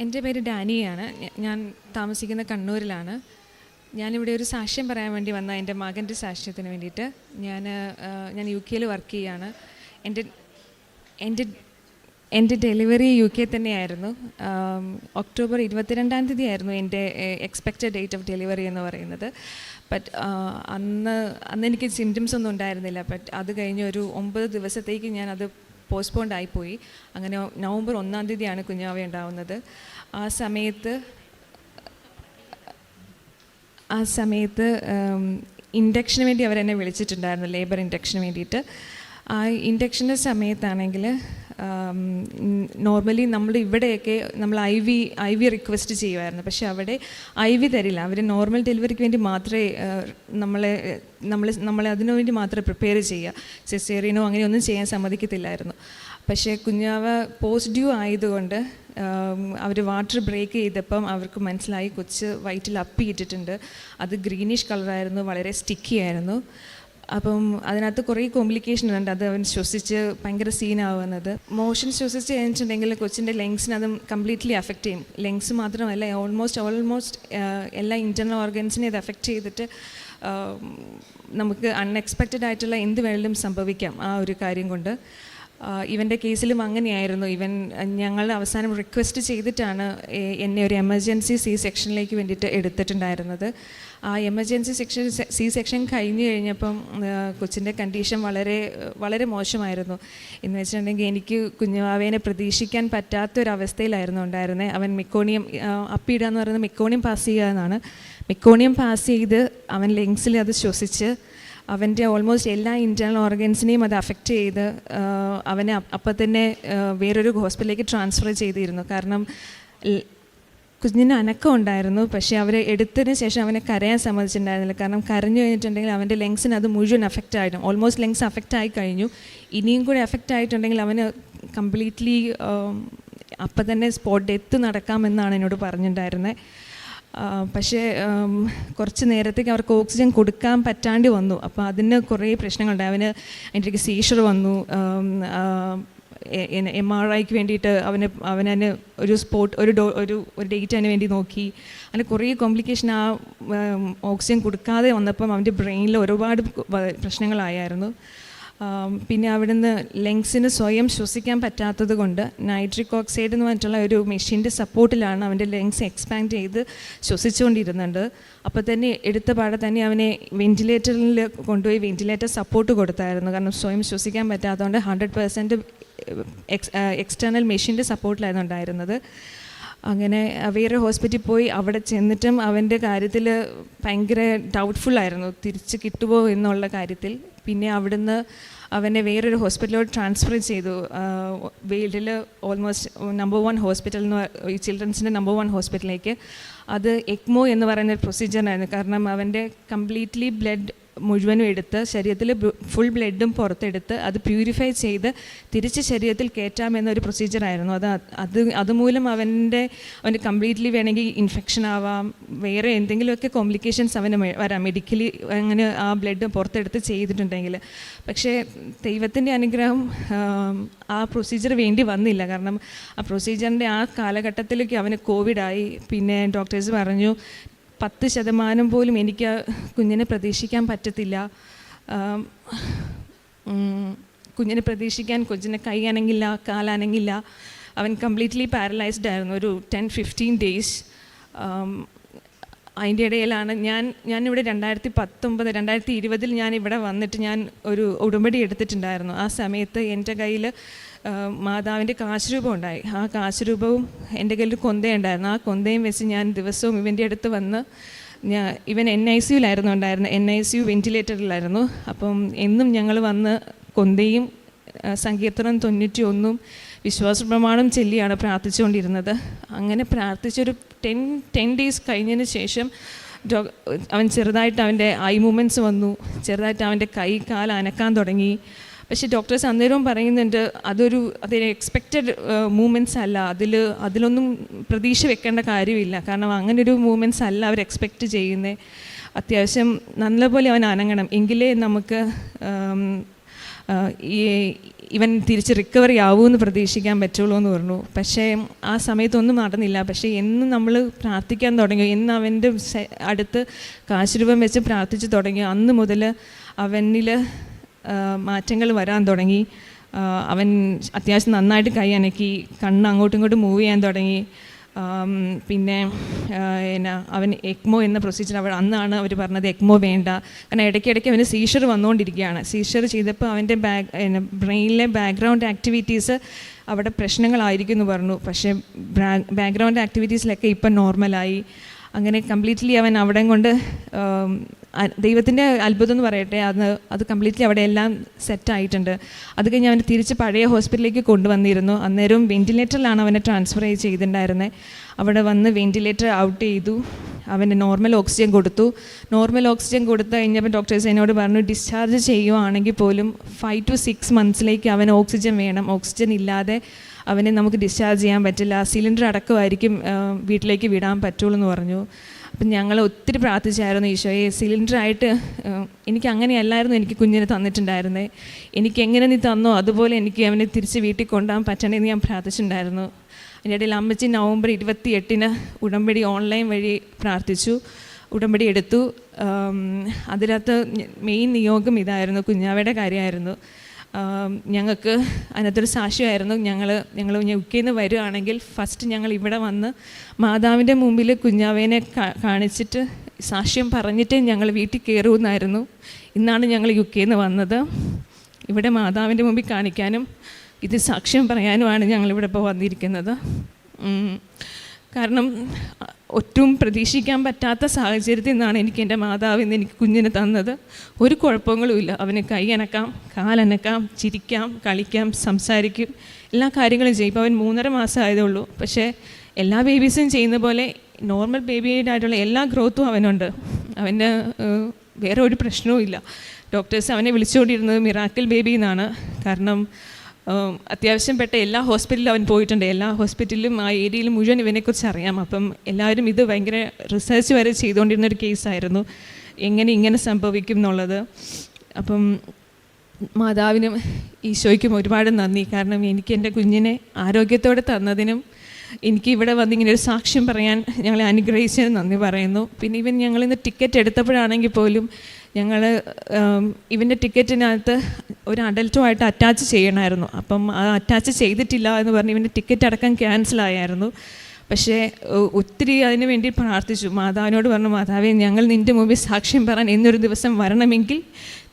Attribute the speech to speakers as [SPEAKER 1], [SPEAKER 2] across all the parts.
[SPEAKER 1] എന്റെ പേര് ഡാനിയാണ്. ഞാൻ താമസിക്കുന്ന കണ്ണൂരിലാണ്. ഞാനിവിടെ ഒരു സാക്ഷ്യം പറയാൻ വേണ്ടി വന്ന എന്റെ മകന്റെ സാക്ഷ്യത്തിന് വേണ്ടിയിട്ട്. ഞാൻ ഞാൻ യു കെയിൽ വർക്ക് ചെയ്യുകയാണ്. എന്റെ എന്റെ എന്റെ ഡെലിവറി യു കെ തന്നെയായിരുന്നു. ഒക്ടോബർ ഇരുപത്തിരണ്ടാം തീയതി ആയിരുന്നു എന്റെ എക്സ്പെക്റ്റഡ് ഡേറ്റ് ഓഫ് ഡെലിവറി എന്ന് പറയുന്നത്. ബട്ട് അന്ന് അന്ന് എനിക്ക് സിംറ്റംസ് ഒന്നും ഉണ്ടായിരുന്നില്ല. ബട്ട് അത് കഴിഞ്ഞ് ഒരു ഒമ്പത് ദിവസത്തേക്ക് ഞാനത് പോസ്റ്റ്പോണ്ട് ആയിപ്പോയി. അങ്ങനെ നവംബർ ഒന്നാം തീയതിയാണ് കുഞ്ഞാവ ഉണ്ടാവുന്നത്. ആ സമയത്ത് ആ സമയത്ത് ഇൻഡക്ഷന് വേണ്ടി അവരെന്നെ വിളിച്ചിട്ടുണ്ടായിരുന്നു ലേബർ ഇൻഡക്ഷന് വേണ്ടിയിട്ട്. ആ ഇൻഡക്ഷന്റെ സമയത്താണെങ്കിൽ നോർമലി നമ്മൾ ഇവിടെയൊക്കെ നമ്മൾ I V I V request ചെയ്യുമായിരുന്നു പക്ഷേ അവിടെ ഐ വി തരില്ല. അവർ നോർമൽ ഡെലിവറിക്ക് വേണ്ടി മാത്രമേ നമ്മളെ നമ്മൾ നമ്മളെ അതിനു വേണ്ടി മാത്രമേ പ്രിപ്പയർ ചെയ്യുക. സെസേറിയനോ അങ്ങനെയൊന്നും ചെയ്യാൻ സമ്മതിക്കത്തില്ലായിരുന്നു. പക്ഷേ കുഞ്ഞാവ പോസ്റ്റ് ഡ്യൂ ആയതുകൊണ്ട് അവർ വാട്ടർ ബ്രേക്ക് ചെയ്തപ്പം അവർക്ക് മനസ്സിലായി കൊച്ച് വയറ്റിൽ അപ്പിയിട്ടിട്ടുണ്ട്. അത് ഗ്രീനിഷ് കളറായിരുന്നു വളരെ സ്റ്റിക്കി ആയിരുന്നു. അപ്പം അതിനകത്ത് കുറേ കോംപ്ലിക്കേഷൻ ഉണ്ട്. അത് അവൻ ശ്വസിച്ച് ഭയങ്കര സീനാവുന്നത് മോഷൻ ശ്വസിച്ച് കഴിഞ്ഞിട്ടുണ്ടെങ്കിൽ കൊച്ചിന്റെ ലെങ്സിന് അതും കംപ്ലീറ്റ്ലി അഫക്റ്റ് ചെയ്യും. ലെങ്സ് മാത്രമല്ല ഓൾമോസ്റ്റ് ഓൾമോസ്റ്റ് എല്ലാ ഇന്റർണൽ ഓർഗൻസിനെ ഇത് അഫക്റ്റ് ചെയ്തിട്ട് നമുക്ക് അൺഎക്സ്പെക്റ്റഡ് ആയിട്ടുള്ള എന്ത് വേണമെങ്കിലും സംഭവിക്കാം ആ ഒരു കാര്യം കൊണ്ട്. ഇവന്റെ കേസിലും അങ്ങനെയായിരുന്നു. ഇവൻ ഞങ്ങൾ അവസാനം റിക്വസ്റ്റ് ചെയ്തിട്ടാണ് എന്നെ ഒരു എമർജൻസി സി സെക്ഷനിലേക്ക് വേണ്ടിയിട്ട് എടുത്തിട്ടുണ്ടായിരുന്നത്. ആ എമർജൻസി സെക്ഷൻ സി സെക്ഷൻ കഴിഞ്ഞു കഴിഞ്ഞപ്പം കൊച്ചിന്റെ കണ്ടീഷൻ വളരെ വളരെ മോശമായിരുന്നു. എന്ന് വെച്ചിട്ടുണ്ടെങ്കിൽ എനിക്ക് കുഞ്ഞുവാവേനെ പ്രതീക്ഷിക്കാൻ പറ്റാത്തൊരവസ്ഥയിലായിരുന്നു ഉണ്ടായിരുന്നത് അവൻ മിക്കോണിയം അപ്പിയിടുക എന്ന് പറയുന്നത് മിക്കോണിയം പാസ് ചെയ്യുക എന്നാണ്. മിക്കോണിയം പാസ് ചെയ്ത് അവൻ ലെങ്സിൽ അത് ശ്വസിച്ച് അവന്റെ ഓൾമോസ്റ്റ് എല്ലാ ഇന്റേർണൽ ഓർഗൻസിനെയും അത് അഫക്റ്റ് ചെയ്ത് അവനെ അപ്പ- തന്നെ വേറൊരു ഹോസ്പിറ്റലിലേക്ക് ട്രാൻസ്ഫർ ചെയ്തിരുന്നു. കാരണം കുഞ്ഞിന് അനക്കം ഉണ്ടായിരുന്നു. പക്ഷേ അവർ എടുത്തതിന് ശേഷം അവനെ കരയാൻ സമ്മതിച്ചിട്ടുണ്ടായിരുന്നില്ല. കാരണം കരഞ്ഞു കഴിഞ്ഞിട്ടുണ്ടെങ്കിൽ അവന്റെ ലെങ്സിന് അത് മുഴുവൻ അഫക്റ്റ് ആയിരുന്നു. ഓൾമോസ്റ്റ് ലെങ്സ് അഫക്റ്റ് ആയി കഴിഞ്ഞു. ഇനിയും കൂടി അഫക്റ്റ് ആയിട്ടുണ്ടെങ്കിൽ അവന് കംപ്ലീറ്റ്ലി അപ്പം തന്നെ സ്പോട്ട് ഡെത്ത് നടക്കാമെന്നാണ് എന്നോട് പറഞ്ഞിട്ടുണ്ടായിരുന്നത് പക്ഷേ കുറച്ച് നേരത്തേക്ക് അവർക്ക് ഓക്സിജൻ കൊടുക്കാൻ പറ്റാണ്ട് വന്നു. അപ്പോൾ അതിന് കുറേ പ്രശ്നങ്ങളുണ്ട്. അവന് അതിന്റെ സീഷർ വന്നു. എം ആർ ഐക്ക് വേണ്ടിയിട്ട് അവന് അവനതിന് ഒരു സ്പോട്ട് ഒരു ഡോ ഒരു ഒരു ഡേറ്റ് അതിന് വേണ്ടി നോക്കി. അങ്ങനെ കുറേ കോംപ്ലിക്കേഷൻ ആ ഓക്സിജൻ കൊടുക്കാതെ വന്നപ്പം അവന്റെ ബ്രെയിനിൽ ഒരുപാട് പ്രശ്നങ്ങളായായിരുന്നു. പിന്നെ അവിടുന്ന് ലങ്സിന് സ്വയം ശ്വസിക്കാൻ പറ്റാത്തത് കൊണ്ട് നൈട്രിക് ഓക്സൈഡ് എന്ന് പറഞ്ഞിട്ടുള്ള ഒരു മെഷീന്റെ സപ്പോർട്ടിലാണ് അവന്റെ ലങ്സ് എക്സ്പാൻഡ് ചെയ്ത് ശ്വസിച്ചുകൊണ്ടിരുന്നുണ്ട്. അപ്പോൾ തന്നെ എടുത്ത പാടെ തന്നെ അവനെ വെന്റിലേറ്ററിൽ കൊണ്ടുപോയി വെന്റിലേറ്റർ സപ്പോർട്ട് കൊടുത്തായിരുന്നു. കാരണം സ്വയം ശ്വസിക്കാൻ പറ്റാത്തതുകൊണ്ട് ഹൺഡ്രഡ് പെർസെന്റ് എക്സ് എക്സ്റ്റേണൽ മെഷീന്റെ സപ്പോർട്ടിലായിരുന്നു ഉണ്ടായിരുന്നത്. അങ്ങനെ വേറെ ഹോസ്പിറ്റലിൽ പോയി അവിടെ ചെന്നിട്ടും അവന്റെ കാര്യത്തിൽ ഭയങ്കര ഡൗട്ട്ഫുൾ ആയിരുന്നു. തിരിച്ച് കിട്ടുമോ എന്നുള്ള കാര്യത്തിൽ പിന്നെ അവിടുന്ന് അവനെ വേറൊരു ഹോസ്പിറ്റലിലോട്ട് ട്രാൻസ്ഫർ ചെയ്തു. വേൾഡിൽ ഓൾമോസ്റ്റ് നമ്പർ വൺ ഹോസ്പിറ്റൽ എന്ന് ഈ ചിൽഡ്രൻസിന്റെ നമ്പർ വൺ ഹോസ്പിറ്റലിലേക്ക് അത് എക്മോ എന്ന് പറയുന്ന ഒരു പ്രൊസീജിയറായിരുന്നു കാരണം അവന്റെ കംപ്ലീറ്റ്ലി ബ്ലഡ് മുഴുവനും എടുത്ത് ശരീരത്തിൽ ഫുൾ ബ്ലഡും പുറത്തെടുത്ത് അത് പ്യൂരിഫൈ ചെയ്ത് തിരിച്ച് ശരീരത്തിൽ കയറ്റാമെന്നൊരു പ്രൊസീജിയറായിരുന്നു അത് അത് അതുമൂലം അവന്റെ അവന് കംപ്ലീറ്റ്ലി വേണമെങ്കിൽ ഇൻഫെക്ഷൻ ആവാം വേറെ എന്തെങ്കിലുമൊക്കെ കോംപ്ലിക്കേഷൻസ് അവന് വരാം. മെഡിക്കലി അങ്ങനെ ആ ബ്ലഡ് പുറത്തെടുത്ത് ചെയ്തിട്ടുണ്ടെങ്കിൽ. പക്ഷേ ദൈവത്തിന്റെ അനുഗ്രഹം ആ പ്രൊസീജിയർ വേണ്ടി വന്നില്ല. കാരണം ആ പ്രൊസീജിയറിന്റെ ആ കാലഘട്ടത്തിലേക്ക് അവന് കോവിഡായി പിന്നെ ഡോക്ടേഴ്സ് പറഞ്ഞു പത്ത് ശതമാനം പോലും എനിക്ക് കുഞ്ഞിനെ പ്രതീക്ഷിക്കാൻ പറ്റത്തില്ല. കുഞ്ഞിനെ പ്രതീക്ഷിക്കാൻ കൊച്ചിനെ കൈ അനങ്ങില്ല കാലനങ്ങില്ല അവൻ കംപ്ലീറ്റ്ലി പാരലൈസ്ഡ് ആയിരുന്നു ഒരു ടെൻ ഫിഫ്റ്റീൻ ഡേയ്സ് അതിന്റെ ഇടയിലാണ് ഞാൻ ഞാനിവിടെ രണ്ടായിരത്തി പത്തൊമ്പത് രണ്ടായിരത്തി ഇരുപതിൽ ഞാൻ ഇവിടെ വന്നിട്ട് ഞാൻ ഒരു ഉടമ്പടി എടുത്തിട്ടുണ്ടായിരുന്നു. ആ സമയത്ത് എന്റെ കയ്യിൽ മാതാവിന്റെ കാശുരൂപം ഉണ്ടായി. ആ കാശുരൂപവും എന്റെ കയ്യിൽ കൊന്തയുണ്ടായിരുന്നു. ആ കൊന്തയും വെച്ച് ഞാൻ ദിവസവും ഇവന്റെ അടുത്ത് വന്ന് ഞാൻ ഇവൻ എൻ ഐ സിയുലായിരുന്നു ഉണ്ടായിരുന്നത് എൻ ഐ സി യു വെന്റിലേറ്ററിലായിരുന്നു അപ്പം എന്നും ഞങ്ങൾ വന്ന് കൊന്തയും സങ്കീർത്തനം തൊണ്ണൂറ്റി ഒന്നും വിശ്വാസ പ്രമാണം ചൊല്ലിയാണ് പ്രാർത്ഥിച്ചുകൊണ്ടിരുന്നത്. അങ്ങനെ പ്രാർത്ഥിച്ചൊരു ടെൻ ടെൻ ഡേയ്സ് കഴിഞ്ഞതിന് ശേഷം അവൻ ചെറുതായിട്ട് അവന്റെ ഐ മൂമെന്റ്സ് വന്നു. ചെറുതായിട്ട് അവന്റെ കൈ കാൽ അനക്കാൻ തുടങ്ങി. പക്ഷേ ഡോക്ടേഴ്സ് അന്നേരവും പറയുന്നുണ്ട് അതൊരു അതൊരു എക്സ്പെക്റ്റഡ് മൂമെന്റ്സ് അല്ല. അതിൽ അതിലൊന്നും പ്രതീക്ഷ വെക്കേണ്ട കാര്യമില്ല. കാരണം അങ്ങനൊരു മൂമെന്റ്സ് അല്ല അവർ എക്സ്പെക്റ്റ് ചെയ്യുന്നത് അത്യാവശ്യം നല്ലപോലെ അവൻ അനങ്ങണം. എങ്കിലേ നമുക്ക് ഇവൻ തിരിച്ച് റിക്കവറി ആവുമെന്ന് പ്രതീക്ഷിക്കാൻ പറ്റുള്ളൂ എന്ന് പറഞ്ഞു. പക്ഷേ ആ സമയത്തൊന്നും നടന്നില്ല. പക്ഷേ എന്ന് നമ്മൾ പ്രാർത്ഥിക്കാൻ തുടങ്ങി എന്ന് അവന്റെ അടുത്ത് കാശുരൂപം വെച്ച് പ്രാർത്ഥിച്ചു തുടങ്ങി അന്ന് മുതൽ അവനിൽ മാറ്റങ്ങൾ വരാൻ തുടങ്ങി. അവൻ അത്യാവശ്യം നന്നായിട്ട് കൈ അനക്കി കണ്ണ് അങ്ങോട്ടും ഇങ്ങോട്ടും മൂവ് ചെയ്യാൻ തുടങ്ങി. പിന്നെ എന്നാ അവൻ എക്മോ എന്ന പ്രൊസീജിയർ അവൾ അന്നാണ് അവർ പറഞ്ഞത് എക്മോ വേണ്ട. കാരണം ഇടയ്ക്കിടയ്ക്ക് അവന് സീഷർ വന്നുകൊണ്ടിരിക്കുകയാണ് സീഷർ ചെയ്തപ്പോൾ അവന്റെ ബാക്ക് ബ്രെയിനിലെ ബാക്ക്ഗ്രൗണ്ട് ആക്ടിവിറ്റീസ് അവിടെ പ്രശ്നങ്ങളായിരിക്കും എന്ന് പറഞ്ഞു. പക്ഷേ ബാക്ക്ഗ്രൗണ്ട് ആക്ടിവിറ്റീസിലൊക്കെ ഇപ്പം നോർമലായി അങ്ങനെ കംപ്ലീറ്റ്ലി അവൻ അവിടെ കൊണ്ട് ദൈവത്തിന്റെ അത്ഭുതം എന്ന് പറയട്ടെ അത് അത് കംപ്ലീറ്റ്ലി അവിടെ എല്ലാം സെറ്റായിട്ടുണ്ട് അത് കഴിഞ്ഞ് അവനെ തിരിച്ച് പഴയ ഹോസ്പിറ്റലിലേക്ക് കൊണ്ടുവന്നിരുന്നു. അന്നേരവും വെന്റിലേറ്ററിലാണ് അവനെ ട്രാൻസ്ഫർ ചെയ്തിട്ടുണ്ടായിരുന്നത് അവിടെ വന്ന് വെന്റിലേറ്റർ ഔട്ട് ചെയ്തു. അവന് നോർമൽ ഓക്സിജൻ കൊടുത്തു. നോർമൽ ഓക്സിജൻ കൊടുത്തു കഴിഞ്ഞപ്പോൾ ഡോക്ടേഴ്സ് എന്നോട് പറഞ്ഞു ഡിസ്ചാർജ് ചെയ്യുവാണെങ്കിൽ പോലും ഫൈവ് ടു സിക്സ് മന്ത്സിലേക്ക് അവന് ഓക്സിജൻ വേണം. ഓക്സിജൻ ഇല്ലാതെ അവനെ നമുക്ക് ഡിസ്ചാർജ് ചെയ്യാൻ പറ്റില്ല. സിലിണ്ടർ അടക്കമായിരിക്കും വീട്ടിലേക്ക് വിടാൻ പറ്റുള്ളൂ എന്ന് പറഞ്ഞു. അപ്പം ഞങ്ങൾ ഒത്തിരി പ്രാർത്ഥിച്ചായിരുന്നു ഈശോയെ. സിലിണ്ടറായിട്ട് എനിക്ക് അങ്ങനെയല്ലായിരുന്നു എനിക്ക് കുഞ്ഞിനെ തന്നിട്ടുണ്ടായിരുന്നത് എനിക്ക് എങ്ങനെ നീ തന്നോ അതുപോലെ എനിക്ക് അവനെ തിരിച്ച് വീട്ടിൽ കൊണ്ടുപോകാൻ പറ്റണമെന്ന് ഞാൻ പ്രാർത്ഥിച്ചിട്ടുണ്ടായിരുന്നു. അതിന്റെ ഇടയിൽ അമ്മച്ചി നവംബർ ഇരുപത്തി എട്ടിന് ഉടമ്പടി ഓൺലൈൻ വഴി പ്രാർത്ഥിച്ചു. ഉടമ്പടി എടുത്തു. അതിനകത്ത് മെയിൻ നിയോഗം ഇതായിരുന്നു കുഞ്ഞാവയുടെ കാര്യമായിരുന്നു. ഞങ്ങൾക്ക് അതിനകത്തൊരു സാക്ഷ്യമായിരുന്നു ഞങ്ങൾ ഞങ്ങൾ യു കെയിൽ നിന്ന് വരുവാണെങ്കിൽ ഫസ്റ്റ് ഞങ്ങൾ ഇവിടെ വന്ന് മാതാവിന്റെ മുമ്പിൽ കുഞ്ഞാവേനെ കാണിച്ചിട്ട് സാക്ഷ്യം പറഞ്ഞിട്ടേ ഞങ്ങൾ വീട്ടിൽ കയറുമെന്നായിരുന്നു. ഇന്നാണ് ഞങ്ങൾ യു കെയിൽ നിന്ന് വന്നത്. ഇവിടെ മാതാവിന്റെ മുമ്പിൽ കാണിക്കാനും ഇത് സാക്ഷ്യം പറയാനുമാണ് ഞങ്ങളിവിടെ ഇപ്പോൾ വന്നിരിക്കുന്നത്. കാരണം ഒട്ടും പ്രതീക്ഷിക്കാൻ പറ്റാത്ത സാഹചര്യത്തിൽ നിന്നാണ് എനിക്ക് എന്റെ മാതാവ് ഇന്ന് എനിക്ക് കുഞ്ഞിന് തന്നത്. ഒരു കുഴപ്പങ്ങളുമില്ല അവന് കൈയനക്കാം കാലനക്കാം ചിരിക്കാം കളിക്കാം സംസാരിക്കും. എല്ലാ കാര്യങ്ങളും ചെയ്യും. ഇപ്പോൾ അവൻ മൂന്നര മാസം ഉള്ളൂ പക്ഷേ എല്ലാ ബേബീസും ചെയ്യുന്ന പോലെ നോർമൽ ബേബിയായിട്ടുള്ള എല്ലാ ഗ്രോത്തും അവനുണ്ട്. അവന് വേറെ ഒരു പ്രശ്നവും ഇല്ല. ഡോക്ടേഴ്സ് അവനെ വിളിച്ചുകൊണ്ടിരുന്നത് മിറാക്കിൾ ബേബി എന്നാണ്. കാരണം അത്യാവശ്യം പെട്ട എല്ലാ ഹോസ്പിറ്റലിലും അവൻ പോയിട്ടുണ്ട്. എല്ലാ ഹോസ്പിറ്റലിലും ആ ഏരിയയിൽ മുഴുവൻ ഇവനെക്കുറിച്ച് അറിയാം. അപ്പം എല്ലാവരും ഇത് ഭയങ്കര റിസർച്ച് വരെ ചെയ്തുകൊണ്ടിരുന്ന ഒരു കേസായിരുന്നു എങ്ങനെ ഇങ്ങനെ സംഭവിക്കും എന്നുള്ളത്. അപ്പം മാതാവിനും ഈശോയ്ക്കും ഒരുപാട് നന്ദി. കാരണം എനിക്ക് എന്റെ കുഞ്ഞിനെ ആരോഗ്യത്തോടെ തന്നതിനും എനിക്ക് ഇവിടെ വന്ന് ഇങ്ങനെ ഒരു സാക്ഷ്യം പറയാൻ ഞങ്ങളെ അനുഗ്രഹിച്ചതിന് നന്ദി പറയുന്നു. പിന്നെ ഇവൻ ഞങ്ങളിന്ന് ടിക്കറ്റ് എടുത്തപ്പോഴാണെങ്കിൽ പോലും ഞങ്ങൾ ഇവന്റെ ടിക്കറ്റിനകത്ത് ഒരു അഡൽട്ടുമായിട്ട് അറ്റാച്ച് ചെയ്യണമായിരുന്നു അപ്പം അത് അറ്റാച്ച് ചെയ്തിട്ടില്ല എന്ന് പറഞ്ഞ് ഇവന്റെ ടിക്കറ്റ് അടക്കം ക്യാൻസലായായിരുന്നു പക്ഷേ ഒത്തിരി അതിനു വേണ്ടി പ്രാർത്ഥിച്ചു. മാതാവിനോട് പറഞ്ഞു മാതാവേ ഞങ്ങൾ നിന്റെ മുമ്പിൽ സാക്ഷ്യം പറയാൻ ഇന്നൊരു ദിവസം വരണമെങ്കിൽ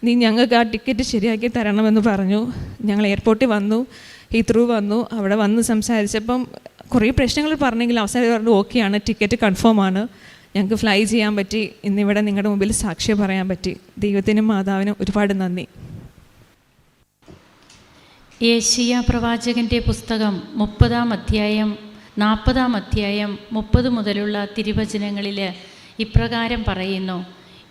[SPEAKER 1] നീ ഞങ്ങൾക്ക് ആ ടിക്കറ്റ് ശരിയാക്കി തരണമെന്ന് പറഞ്ഞു. ഞങ്ങൾ എയർപോർട്ടിൽ വന്നു. ഹീത്രൂ വന്നു. അവിടെ വന്ന് സംസാരിച്ചപ്പം കുറേ പ്രശ്നങ്ങൾ പറഞ്ഞെങ്കിൽ അവസാനം പറഞ്ഞു ഓക്കെയാണ് ടിക്കറ്റ് കൺഫേം ആണ്. ഞങ്ങൾക്ക് ഫ്ലൈ ചെയ്യാൻ പറ്റി. ഇന്നിവിടെ നിങ്ങളുടെ മുമ്പിൽ സാക്ഷ്യം പറയാൻ പറ്റി. ദൈവത്തിനും മാതാവിനും ഒരുപാട് നന്ദി.
[SPEAKER 2] ഏഷ്യ പ്രവാചകന്റെ പുസ്തകം മുപ്പതാം അധ്യായം നാൽപ്പതാം അധ്യായം മുപ്പത് മുതലുള്ള തിരുവചനങ്ങളിൽ ഇപ്രകാരം പറയുന്നു.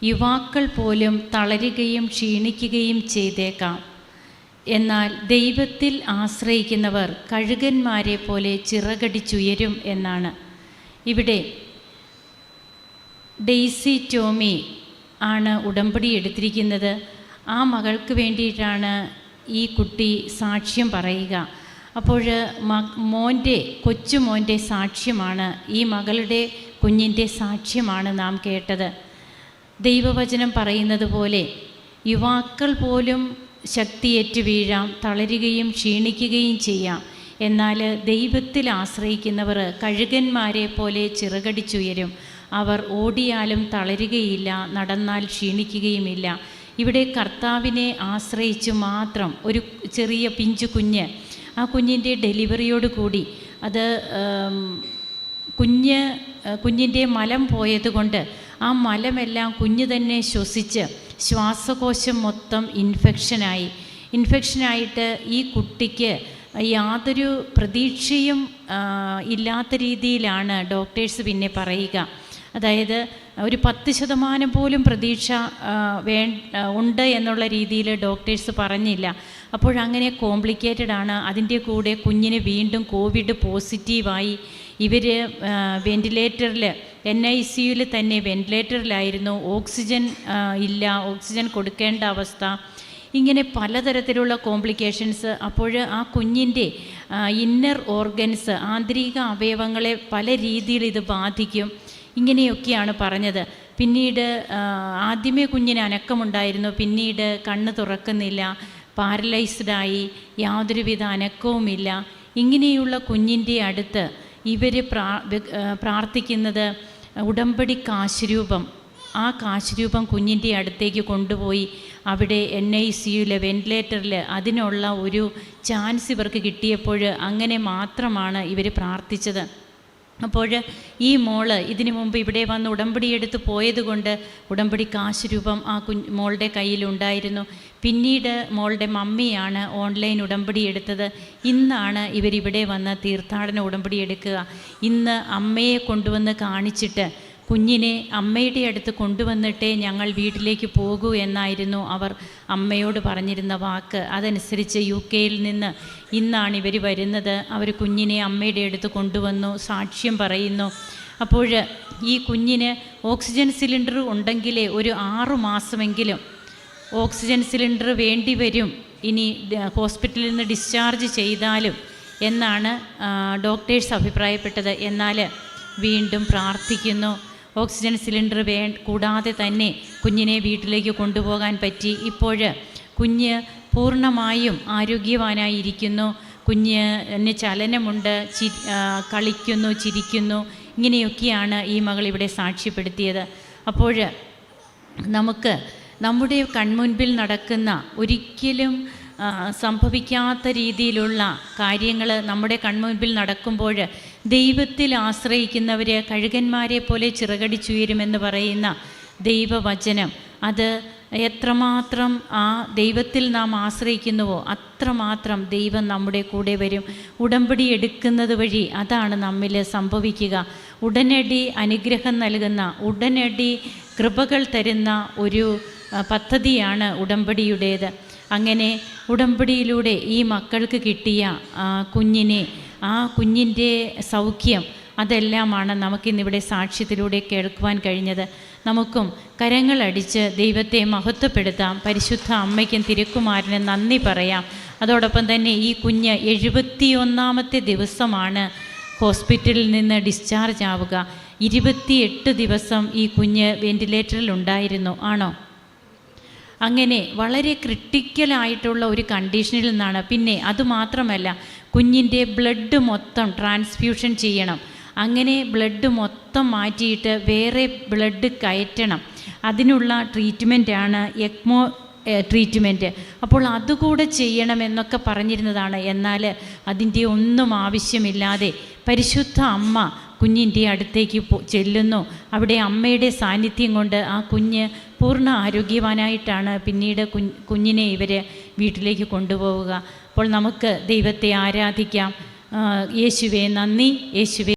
[SPEAKER 2] യുവാക്കൾ പോലും തളരുകയും ക്ഷീണിക്കുകയും ചെയ്തേക്കാം. എന്നാൽ ദൈവത്തിൽ ആശ്രയിക്കുന്നവർ കഴുകന്മാരെ പോലെ ചിറകടിച്ചുയരും എന്നാണ്. ഇവിടെ ഡെയ്സി ടോമി ആണ് ഉടമ്പടി എടുത്തിരിക്കുന്നത്. ആ മകൾക്ക് വേണ്ടിയിട്ടാണ് ഈ കുട്ടി സാക്ഷ്യം പറയുക. അപ്പോൾ മ മോന്റെ കൊച്ചു മോന്റെ സാക്ഷ്യമാണ് ഈ മകളുടെ കുഞ്ഞിന്റെ സാക്ഷ്യമാണ് നാം കേട്ടത്. ദൈവവചനം പറയുന്നത് പോലെ യുവാക്കൾ പോലും ശക്തിയേറ്റ് വീഴാം തളരുകയും ക്ഷീണിക്കുകയും ചെയ്യാം. എന്നാൽ ദൈവത്തിൽ ആശ്രയിക്കുന്നവർ കഴുകന്മാരെ പോലെ ചിറകടിച്ചുയരും. അവർ ഓടിയാലും തളരുകയില്ല നടന്നാൽ ക്ഷീണിക്കുകയുമില്ല. ഇവിടെ കർത്താവിനെ ആശ്രയിച്ച് മാത്രം ഒരു ചെറിയ പിഞ്ചു കുഞ്ഞ്. ആ കുഞ്ഞിന്റെ ഡെലിവറിയോട് കൂടി അത് കുഞ്ഞ് കുഞ്ഞിന്റെ മലം പോയതുകൊണ്ട് ആ മലമെല്ലാം കുഞ്ഞ് തന്നെ ശ്വസിച്ച് ശ്വാസകോശം മൊത്തം ഇൻഫെക്ഷനായി. ഇൻഫെക്ഷനായിട്ട് ഈ കുട്ടിക്ക് യാതൊരു പ്രതീക്ഷയും ഇല്ലാത്ത രീതിയിലാണ് ഡോക്ടേഴ്സ് പിന്നെ പറയുക. അതായത് ഒരു പത്ത് ശതമാനം പോലും പ്രതീക്ഷ വേ ഉണ്ട് എന്നുള്ള രീതിയിൽ ഡോക്ടേഴ്സ് പറഞ്ഞില്ല. അപ്പോഴങ്ങനെ കോംപ്ലിക്കേറ്റഡ് ആണ്. അതിന്റെ കൂടെ കുഞ്ഞിന് വീണ്ടും കോവിഡ് പോസിറ്റീവായി. ഇവർ വെന്റിലേറ്ററിൽ എൻ ഐ സിയുയിൽ തന്നെ വെന്റിലേറ്ററിലായിരുന്നു ഓക്സിജൻ ഇല്ല ഓക്സിജൻ കൊടുക്കേണ്ട അവസ്ഥ. ഇങ്ങനെ പലതരത്തിലുള്ള കോംപ്ലിക്കേഷൻസ്. അപ്പോൾ ആ കുഞ്ഞിന്റെ ഇന്നർ ഓർഗൻസ് ആന്തരിക അവയവങ്ങളെ പല രീതിയിൽ ഇത് ബാധിക്കും. ഇങ്ങനെയൊക്കെയാണ് പറഞ്ഞത്. പിന്നീട് ആദ്യമേ കുഞ്ഞിന് അനക്കമുണ്ടായിരുന്നു. പിന്നീട് കണ്ണ് തുറക്കുന്നില്ല പാരലൈസ്ഡായി യാതൊരുവിധ അനക്കവുമില്ല. ഇങ്ങനെയുള്ള കുഞ്ഞിന്റെ അടുത്ത് ഇവർ പ്രാ പ്രാർത്ഥിക്കുന്നത് ഉടമ്പടി കാശുരൂപം. ആ കാശുരൂപം കുഞ്ഞിന്റെ അടുത്തേക്ക് കൊണ്ടുപോയി അവിടെ എൻ ഐ സിയുലെ വെന്റിലേറ്ററിൽ അതിനുള്ള ഒരു ചാൻസ് ഇവർക്ക് കിട്ടിയപ്പോൾ അങ്ങനെ മാത്രമാണ് ഇവർ പ്രാർത്ഥിച്ചത്. അപ്പോൾ ഈ മോൾ ഇതിനു മുമ്പ് ഇവിടെ വന്ന് ഉടമ്പടി എടുത്ത് പോയതുകൊണ്ട് ഉടമ്പടി കാശ് രൂപം ആ കുഞ്ഞ് മോളുടെ കയ്യിലുണ്ടായിരുന്നു പിന്നീട് മോളുടെ മമ്മിയാണ് ഓൺലൈൻ ഉടമ്പടി എടുത്തത്. ഇന്നാണ് ഇവരിവിടെ വന്ന് തീർത്ഥാടന ഉടമ്പടി എടുക്കുക. ഇന്ന് അമ്മയെ കൊണ്ടുവന്ന് കാണിച്ചിട്ട് കുഞ്ഞിനെ അമ്മയുടെ അടുത്ത് കൊണ്ടുവന്നിട്ടേ ഞങ്ങൾ വീട്ടിലേക്ക് പോകൂ എന്നായിരുന്നു അവർ അമ്മയോട് പറഞ്ഞിരുന്ന വാക്ക്. അതനുസരിച്ച് യു കെയിൽ നിന്ന് ഇന്നാണ് ഇവർ വരുന്നത്. അവർ കുഞ്ഞിനെ അമ്മയുടെ അടുത്ത് കൊണ്ടുവന്നു സാക്ഷ്യം പറയുന്നു. അപ്പോൾ ഈ കുഞ്ഞിന് ഓക്സിജൻ സിലിണ്ടർ ഉണ്ടെങ്കിലേ ഒരു ആറു മാസമെങ്കിലും ഓക്സിജൻ സിലിണ്ടർ വേണ്ടി വരും. ഇനി ഹോസ്പിറ്റലിൽ നിന്ന് ഡിസ്ചാർജ് ചെയ്താലും എന്നാണ് ഡോക്ടേഴ്സ് അഭിപ്രായപ്പെട്ടത്. എന്നാൽ വീണ്ടും പ്രാർത്ഥിക്കുന്നു. ഓക്സിജൻ സിലിണ്ടർ വേ കൂടാതെ തന്നെ കുഞ്ഞിനെ വീട്ടിലേക്ക് കൊണ്ടുപോകാൻ പറ്റി. ഇപ്പോൾ കുഞ്ഞ് പൂർണമായും ആരോഗ്യവാനായിരിക്കുന്നു. കുഞ്ഞിന് ചലനമുണ്ട് ചി കളിക്കുന്നു ചിരിക്കുന്നു. ഇങ്ങനെയൊക്കെയാണ് ഈ മകൾ ഇവിടെ സാക്ഷ്യപ്പെടുത്തിയത്. അപ്പോൾ നമുക്ക് നമ്മുടെ കൺമുൻപിൽ നടക്കുന്ന ഒരിക്കലും സംഭവിക്കാത്ത രീതിയിലുള്ള കാര്യങ്ങൾ നമ്മുടെ കൺമുൻപിൽ നടക്കുമ്പോൾ ദൈവത്തിൽ ആശ്രയിക്കുന്നവർ കഴുകന്മാരെ പോലെ ചിറകടിച്ചുയരുമെന്ന് പറയുന്ന ദൈവവചനം. അത് എത്രമാത്രം ആ ദൈവത്തിൽ നാം ആശ്രയിക്കുന്നുവോ അത്രമാത്രം ദൈവം നമ്മുടെ കൂടെ വരും. ഉടമ്പടി എടുക്കുന്നത് വഴി അതാണ് നമ്മിൽ സംഭവിക്കുക. ഉടനടി അനുഗ്രഹം നൽകുന്ന ഉടനടി കൃപകൾ തരുന്ന ഒരു പദ്ധതിയാണ് ഉടമ്പടിയുടേത്. അങ്ങനെ ഉടമ്പടിയിലൂടെ ഈ മക്കൾക്ക് കിട്ടിയ കുഞ്ഞിനെ ആ കുഞ്ഞിന്റെ സൗഖ്യം അതെല്ലാമാണ് നമുക്കിന്നിവിടെ സാക്ഷ്യത്തിലൂടെ കേൾക്കുവാൻ കഴിഞ്ഞത്. നമുക്കും കരങ്ങളടിച്ച് ദൈവത്തെ മഹത്വപ്പെടുത്താം. പരിശുദ്ധ അമ്മയ്ക്കും തിരുക്കുമാരനും നന്ദി പറയാം. അതോടൊപ്പം തന്നെ ഈ കുഞ്ഞ് എഴുപത്തിയൊന്നാമത്തെ ദിവസമാണ് ഹോസ്പിറ്റലിൽ നിന്ന് ഡിസ്ചാർജ് ആവുക. ഇരുപത്തിയെട്ട് ദിവസം ഈ കുഞ്ഞ് വെന്റിലേറ്ററിൽ ഉണ്ടായിരുന്നു. ആണോ? അങ്ങനെ വളരെ ക്രിട്ടിക്കലായിട്ടുള്ള ഒരു കണ്ടീഷനിൽ നിന്നാണ്. പിന്നെ അതുമാത്രമല്ല കുഞ്ഞിന്റെ ബ്ലഡ് മൊത്തം ട്രാൻസ്ഫ്യൂഷൻ ചെയ്യണം. അങ്ങനെ ബ്ലഡ് മൊത്തം മാറ്റിയിട്ട് വേറെ ബ്ലഡ് കയറ്റണം. അതിനുള്ള ട്രീറ്റ്മെന്റാണ് എക്മോ ട്രീറ്റ്മെന്റ് അപ്പോൾ അതുകൂടെ ചെയ്യണമെന്നൊക്കെ പറഞ്ഞിരുന്നതാണ്. എന്നാൽ അതിന്റെ ഒന്നും ആവശ്യമില്ലാതെ പരിശുദ്ധ അമ്മ കുഞ്ഞിന്റെ അടുത്തേക്ക് ചെല്ലുന്നു. അവിടെ അമ്മയുടെ സാന്നിധ്യം കൊണ്ട് ആ കുഞ്ഞ് പൂർണ ആരോഗ്യവാനായിട്ടാണ് പിന്നീട് കുഞ്ഞിനെ ഇവർ വീട്ടിലേക്ക് കൊണ്ടുപോവുക. അപ്പോൾ നമുക്ക് ദൈവത്തെ ആരാധിക്കാം. യേശുവേ നന്ദി. യേശുവേ.